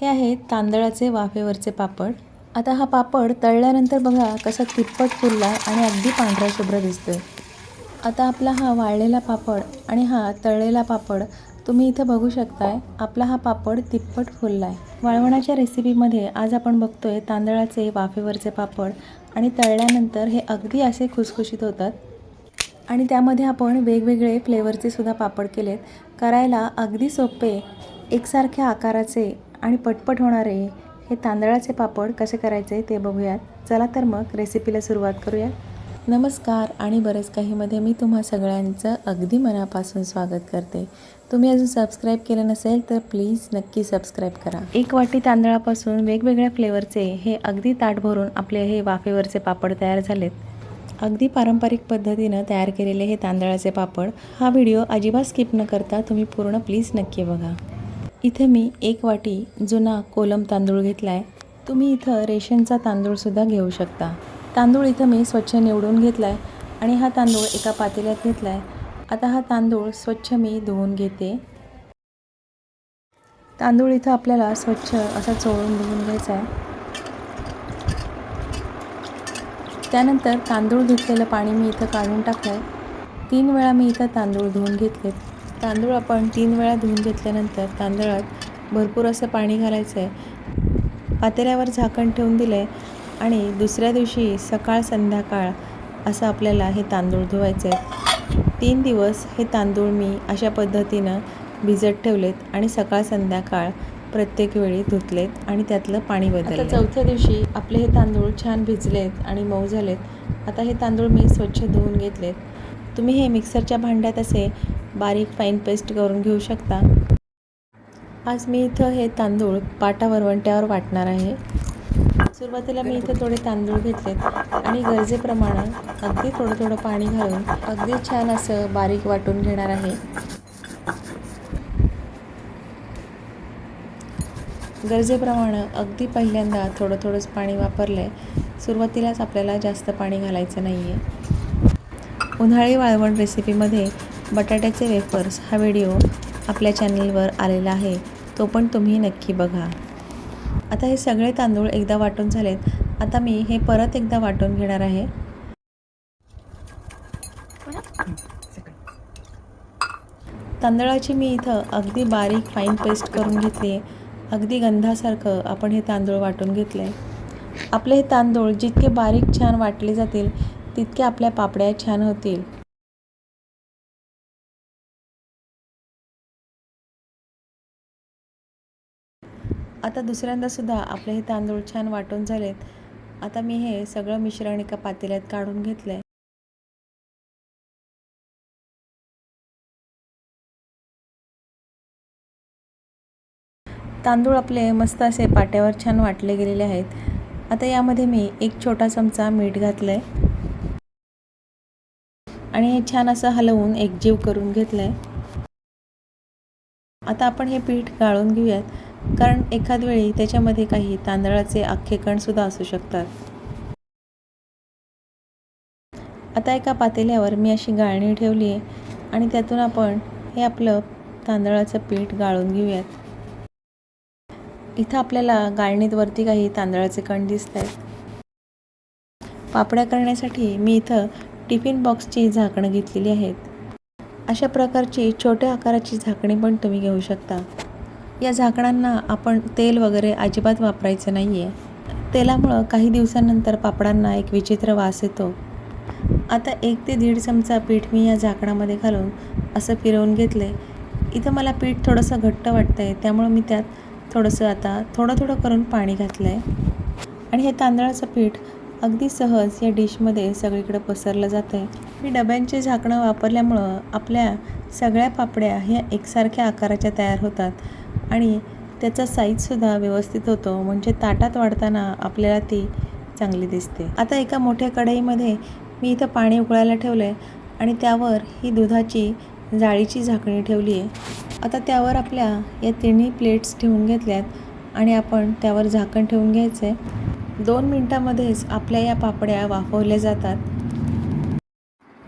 हे आहेत तांदळाचे वाफेवरचे पापड. आता हा पापड तळल्यानंतर बघा कसा तिप्पट फुलला आहे आणि अगदी पांढरा शुभ्र दिसतोय. आता आपला हा वाळलेला पापड आणि हा तळलेला पापड तुम्ही इथं बघू शकताय आपला हा पापड तिप्पट फुलला आहे वाळवणाच्या रेसिपीमध्ये आज आपण बघतोय तांदळाचे वाफेवरचे पापड आणि तळल्यानंतर हे अगदी असे खुसखुशीत होतात. आणि त्यामध्ये आपण वेगवेगळे फ्लेवरचे सुद्धा पापड केलेत. करायला अगदी सोपे एकसारख्या आकाराचे आणि पटपट होणारे हे तांदळाचे पापड कसे करायचे ते बघूयात. चला तर मग रेसिपीला सुरुवात करूया नमस्कार आणि बरेच काहीमध्ये मी तुम्हा सगळ्यांचं अगदी मनापासून स्वागत करते. तुम्ही अजून सबस्क्राईब केलं नसेल तर प्लीज नक्की सबस्क्राईब करा. एक वाटी तांदळापासून वेगवेगळ्या फ्लेवरचे हे अगदी ताट भरून आपले हे वाफेवरचे पापड तयार झालेत. अगदी पारंपरिक पद्धतीनं तयार केलेले हे तांदळाचे पापड हा व्हिडिओ अजिबात स्किप न करता तुम्ही पूर्ण प्लीज नक्की बघा. इथे मी एक वाटी जुना कोलम तांदूळ घेतला आहे तुम्ही इथं रेशनचा तांदूळसुद्धा घेऊ शकता. तांदूळ इथं मी स्वच्छ निवडून घेतला आहे आणि हा तांदूळ एका पातेल्यात घेतला आहे आता हा तांदूळ स्वच्छ मी धुवून घेते. तांदूळ इथं आपल्याला स्वच्छ असा चोळून धुवून घ्यायचा आहे त्यानंतर तांदूळ धुतलेलं पाणी मी इथं काढून टाकलं आहे तीन वेळा मी इथं तांदूळ धुवून घेतलेत. तांदूळ आपण तीन वेळा धुवून घेतल्यानंतर तांदळात भरपूर असं पाणी घालायचं आहे पातेल्यावर झाकण ठेवून दिलं आहे आणि दुसऱ्या दिवशी सकाळ संध्याकाळ असं आपल्याला हे तांदूळ धुवायचे आहेत तीन दिवस हे तांदूळ मी अशा पद्धतीनं भिजत ठेवलेत आणि सकाळ संध्याकाळ प्रत्येक वेळी धुतलेत आणि त्यातलं पाणी बदललं चौथ्या दिवशी आपले हे तांदूळ छान भिजलेत आणि मऊ झालेत. आता हे तांदूळ मी स्वच्छ धुवून घेतलेत. तुम्ही हे मिक्सरच्या भांड्यात असे बारीक फाईन पेस्ट करून घेऊ शकता. आज मी इथं हे तांदूळ पाटा वरवंट्यावर वाटणार आहे. सुरुवातीला मी इथं थोडे तांदूळ घेतलेत आणि गरजेप्रमाणे अगदी थोडं थोडं पाणी घालून अगदी छान असं बारीक वाटून घेणार आहे. गरजेप्रमाणे अगदी पहिल्यांदा थोडं थोडंच पाणी वापरलं आहे सुरुवातीलाच आपल्याला जास्त पाणी घालायचं नाही आहे उन्हाळी वाळवण रेसिपीमध्ये बटाट्याचे वेफर्स हा व्हिडिओ आपल्या चॅनलवर आलेला आहे. तो पण तुम्ही नक्की बघा. आता हे सगळे तांदूळ एकदा वाटून झालेत. आता मी हे परत एकदा वाटून घेणार आहे. तांदळाची मी इथं अगदी बारीक फाईन पेस्ट करून घेतली. आहे अगदी गंधासारखं आपण हे तांदूळ वाटून घेतले आपले हे तांदूळ जितके बारीक छान वाटले जातील तितक्या आपल्या पापड्या छान होतील. आता दुसऱ्यांदा सुद्धा आपले हे तांदूळ छान वाटून झालेत. आता मी हे सगळं मिश्रण एका पातेल्यात काढून घेतलं आहे तांदूळ आपले मस्त असे पाट्यावर छान वाटले गेलेले आहेत. आता यामध्ये मी एक छोटा चमचा मीठ घातलं आहे आणि हे छान असं हलवून एकजीव करून घेतलं आहे आता आपण हे पीठ गाळून घेऊयात. कारण एखाद वेळी त्याच्यामध्ये काही तांदळाचे अख्खे कणसुद्धा असू शकतात. आता एका पातेल्यावर मी अशी गाळणी ठेवली आहे आणि त्यातून आपण हे आपलं तांदळाचं पीठ गाळून घेऊयात. इथं आपल्याला गाळणीत वरती काही तांदळाचे कण दिसत आहेत पापड्या करण्यासाठी मी इथं टिफिन बॉक्सची झाकणं घेतलेली आहेत. अशा प्रकारची छोट्या आकाराची झाकणी पण तुम्ही घेऊ शकता. या झाकणांना आपण तेल वगैरे अजिबात वापरायचं नाही आहे तेलामुळं काही दिवसांनंतर पापडांना एक विचित्र वास येतो. आता एक ते दीड चमचा पीठ मी या झाकणामध्ये घालून असं फिरवून घेतले. इथं मला पीठ थोडंसं घट्ट वाटतं आहे त्यामुळं मी त्यात थोडंसं आता थोडं थोडं करून पाणी घातलं आहे आणि हे तांदळाचं पीठ अगदी सहज या डिशमध्ये सगळीकडं पसरलं जातं आहे मी डब्यांचे झाकणं वापरल्यामुळं आपल्या सगळ्या पापड्या ह्या एकसारख्या आकाराच्या तयार होतात आणि त्याचा साईजसुद्धा व्यवस्थित होतो म्हणजे ताटात वाढताना आपल्याला ती चांगली दिसते. आता एका मोठ्या कढईमध्ये मी इथं पाणी उकळायला ठेवलं आहे आणि त्यावर ही दुधाची जाळीची झाकणी ठेवली आहे. आता त्यावर आपल्या या तिन्ही प्लेट्स ठेवून घेतल्यात आणि आपण त्यावर झाकण ठेवून घ्यायचं आहे दोन मिनटामध्येच आपल्या या पापड्या वाफवल्या जातात.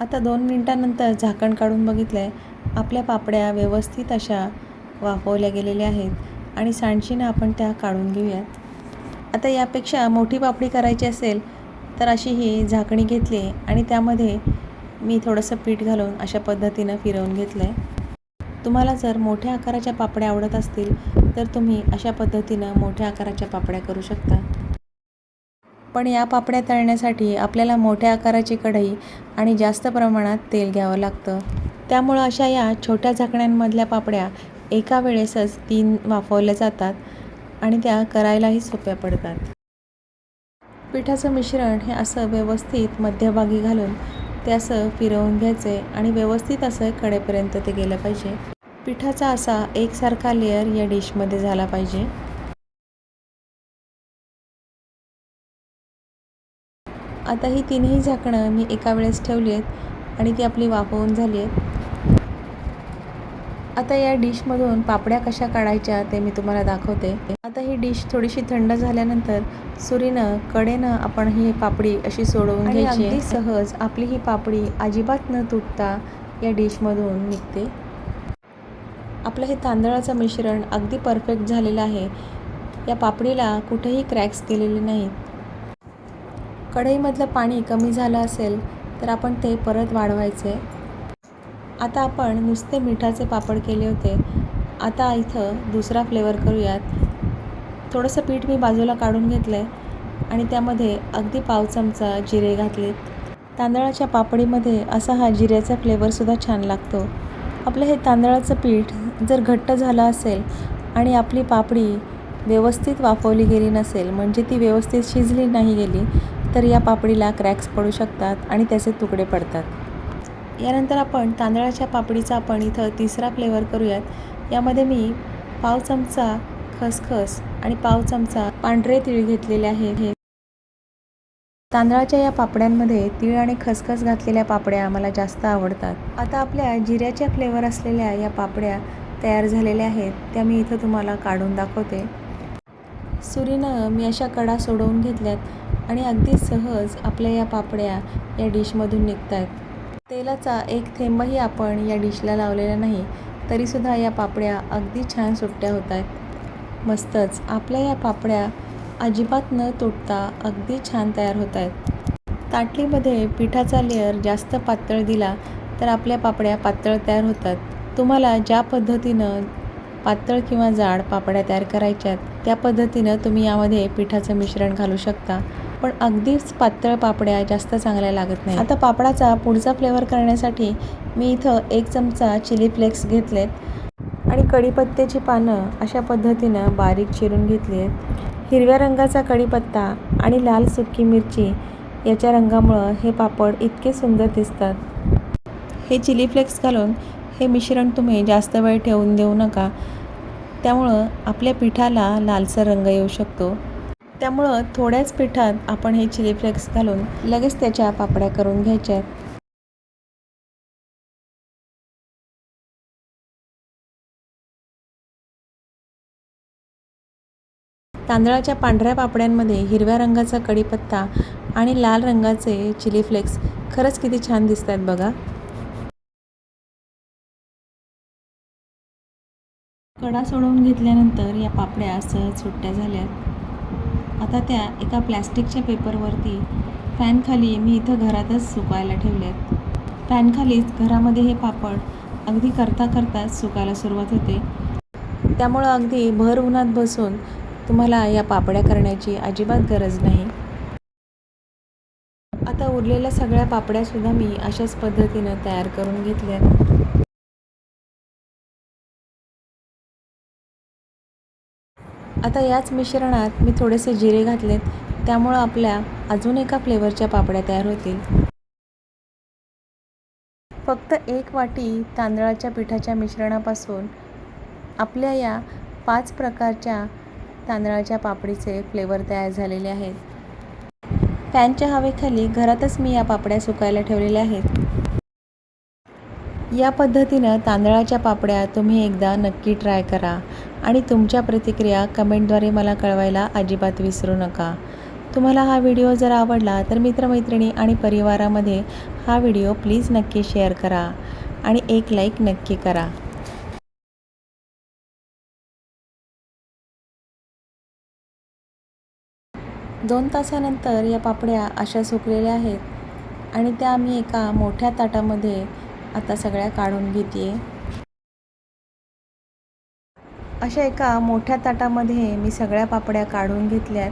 आता दोन मिनटानंतर झाकण काढून बघितलं आहे आपल्या पापड्या व्यवस्थित अशा वाफवल्या गेलेल्या आहेत आणि सांडशीनं आपण त्या काढून घेऊयात. आता यापेक्षा मोठी पापडी करायची असेल तर अशी ही झाकणी घेतली आणि त्यामध्ये मी थोडंसं पीठ घालून अशा पद्धतीनं फिरवून घेतलं आहे तुम्हाला जर मोठ्या आकाराच्या पापड्या आवडत असतील तर तुम्ही अशा पद्धतीनं मोठ्या आकाराच्या पापड्या करू शकता. पण या पापड्या तळण्यासाठी आपल्याला मोठ्या आकाराची कढई आणि जास्त प्रमाणात तेल घ्यावं लागतं. त्यामुळं अशा या छोट्या झाकण्यांमधल्या पापड्या एका वेळेसच तीन वाफवल्या जातात आणि त्या करायलाही सोप्या पडतात. पिठाचं मिश्रण हे असं व्यवस्थित मध्यभागी घालून ते असं फिरवून घ्यायचे आणि व्यवस्थित असं कडेपर्यंत ते गेलं पाहिजे. पिठाचा असा एकसारखा लेअर या डिशमध्ये झाला पाहिजे. आता ही तिन्ही झाकणं मी एका वेळेस ठेवली आहेत आणि ती आपली वाफवून झाली आहेत. आता या डिशमधून पापड्या कशा काढायच्या ते मी तुम्हाला दाखवते. आता ही डिश थोडीशी थंड झाल्यानंतर सुरीनं कडेनं आपण ही पापडी अशी सोडवून घ्यायची अगदी सहज आपली ही पापडी अजिबात न तुटता या डिशमधून निघते. आपलं हे तांदळाचं मिश्रण अगदी परफेक्ट झालेलं आहे. या पापडीला कुठेही क्रॅक्स गेलेले नाहीत. कढईमधलं पाणी कमी झालं असेल तर आपण ते परत वाढवायचे. आता आपण नुसते मिठाचे पापड केले होते. आता इथं दुसरा फ्लेवर करूयात. थोडंसं पीठ मी बाजूला काढून घेतलं आहे आणि त्यामध्ये अगदी पाव चमचा जिरे घातलेत. तांदळाच्या पापडीमध्ये असा हा जिऱ्याचा फ्लेवरसुद्धा छान लागतो. आपलं हे तांदळाचं पीठ जर घट्ट झालं असेल आणि आपली पापडी व्यवस्थित वाफवली गेली नसेल म्हणजे ती व्यवस्थित शिजली नाही गेली तर या पापडीला क्रॅक्स पडू शकतात आणि त्याचे तुकडे पडतात. यानंतर आपण तांदळाच्या पापडीचा आपण इथं तिसरा फ्लेवर करूयात. यामध्ये मी पाव चमचा खसखस आणि पाव चमचा पांढरे तीळ घेतलेले आहे. हे तांदळाच्या या पापड्यांमध्ये तीळ आणि खसखस घातलेल्या पापड्या मला जास्त आवडतात. आता आपल्या जिऱ्याच्या फ्लेवर असलेल्या या पापड्या तयार झालेल्या आहेत. त्या मी इथं तुम्हाला काढून दाखवते. सुरीनं मी अशा कडा सोडवून घेतल्यात. आणि अगदी सहज आपल्या या पापड्या या डिशमधून निघत आहेत तेलाचा एक थेंबही आपण या डिशला लावलेला नाही तरीसुद्धा या पापड्या अगदी छान सुट्ट्या होत आहेत मस्तच आपल्या या पापड्या अजिबात न तुटता अगदी छान तयार होत आहेत ताटलीमध्ये पिठाचा लेअर जास्त पातळ दिला तर आपल्या पापड्या पातळ तयार होतात. तुम्हाला ज्या पद्धतीनं पातळ किंवा जाड पापड्या तयार करायच्यात त्या पद्धतीनं तुम्ही यामध्ये पिठाचं मिश्रण घालू शकता. पण अगदीच पातळ पापड्या जास्त चांगल्या लागत नाही. आता पापडाचा पुढचा फ्लेवर करण्यासाठी मी इथं एक चमचा चिली फ्लेक्स घेतलेत आणि कढीपत्त्याची पानं अशा पद्धतीनं बारीक चिरून घेतली आहेत हिरव्या रंगाचा कढीपत्ता आणि लाल सुकी मिरची याच्या रंगामुळं हे पापड इतके सुंदर दिसतात. हे चिली फ्लेक्स घालून हे मिश्रण तुम्ही जास्त वेळ ठेवून देऊ नका. त्यामुळं आपल्या पिठाला लालसर रंग येऊ शकतो. त्यामुळं थोड्याच पिठात आपण हे चिली फ्लेक्स घालून लगेच त्याच्या पापड्या करून घ्यायच्या. आहेत तांदळाच्या पांढऱ्या पापड्यांमध्ये हिरव्या रंगाचा कढीपत्ता आणि लाल रंगाचे चिली फ्लेक्स खरंच किती छान दिसत आहेत बघा. कडा सोडवून घेतल्यानंतर या पापड्या सहज सुट्ट्या झाल्यात. आता त्या एका प्लॅस्टिकच्या पेपरवरती फॅनखाली मी इथं घरातच सुकायला ठेवल्यात फॅनखालीच घरामध्ये हे पापड अगदी करता करताच सुकायला सुरुवात होते. त्यामुळं अगदी भर उन्हात बसून तुम्हाला या पापड्या करण्याची अजिबात गरज नाही. आता उरलेल्या सगळ्या पापड्यासुद्धा मी अशाच पद्धतीनं तयार करून घेतल्या आता याच मिश्रणात मी थोडेसे जिरे घातलेत. त्यामुळं आपल्या अजून एका फ्लेवरच्या पापड्या तयार होतील. फक्त एक वाटी तांदळाच्या पिठाच्या मिश्रणापासून आपल्या या पाच प्रकारच्या तांदळाच्या पापडीचे फ्लेवर तयार झालेले आहेत. फॅनच्या हवेखाली घरातच मी या पापड्या सुकायला ठेवलेल्या आहेत. या पद्धतीनं तांदळाच्या पापड्या तुम्ही एकदा नक्की ट्राय करा. आणि तुमच्या प्रतिक्रिया कमेंटद्वारे मला कळवायला अजिबात विसरू नका. तुम्हाला हा व्हिडिओ जर आवडला तर मित्रमैत्रिणी आणि परिवारामध्ये हा व्हिडिओ प्लीज नक्की शेअर करा आणि एक लाईक नक्की करा. दोन तासानंतर या पापड्या अशा सुकलेल्या आहेत आणि त्या आम्ही एका मोठ्या ताटामध्ये आता सगळ्या काढून घेते अशा एका मोठ्या ताटामध्ये मी सगळ्या पापड्या काढून घेतल्यात.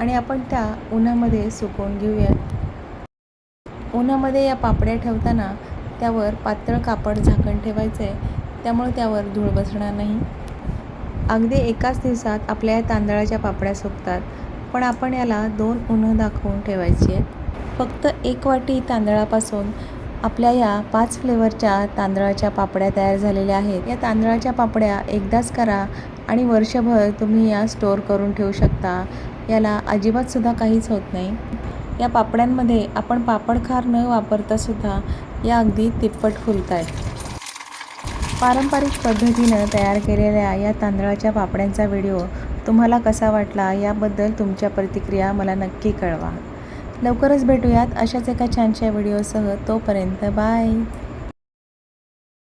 आणि आपण त्या उन्हामध्ये सुकवून घेऊयात. उन्हामध्ये या पापड्या ठेवताना त्यावर पातळ कापड झाकण ठेवायचं आहे त्यामुळे त्यावर धूळ बसणार नाही. अगदी एकाच दिवसात आपल्या या तांदळाच्या पापड्या सुकतात. पण आपण याला दोन उन्हं दाखवून ठेवायची आहेत फक्त एक वाटी तांदळापासून आपल्या या पाच फ्लेवरच्या तांदळाच्या पापड्या तयार झालेल्या आहेत. या तांदळाच्या पापड्या एकदाच करा आणि वर्षभर तुम्ही या स्टोअर करून ठेवू शकता. याला अजिबातसुद्धा काहीच होत नाही. या पापड्यांमध्ये आपण पापडखार न वापरतासुद्धा या अगदी तिप्पट फुलत आहेत पारंपरिक पद्धतीनं तयार केलेल्या या तांदळाच्या पापड्यांचा व्हिडिओ तुम्हाला कसा वाटला याबद्दल तुमच्या प्रतिक्रिया मला नक्की कळवा. लवकरच भेटूयात अशाच एका छानशा व्हिडिओसह. तोपर्यंत बाय.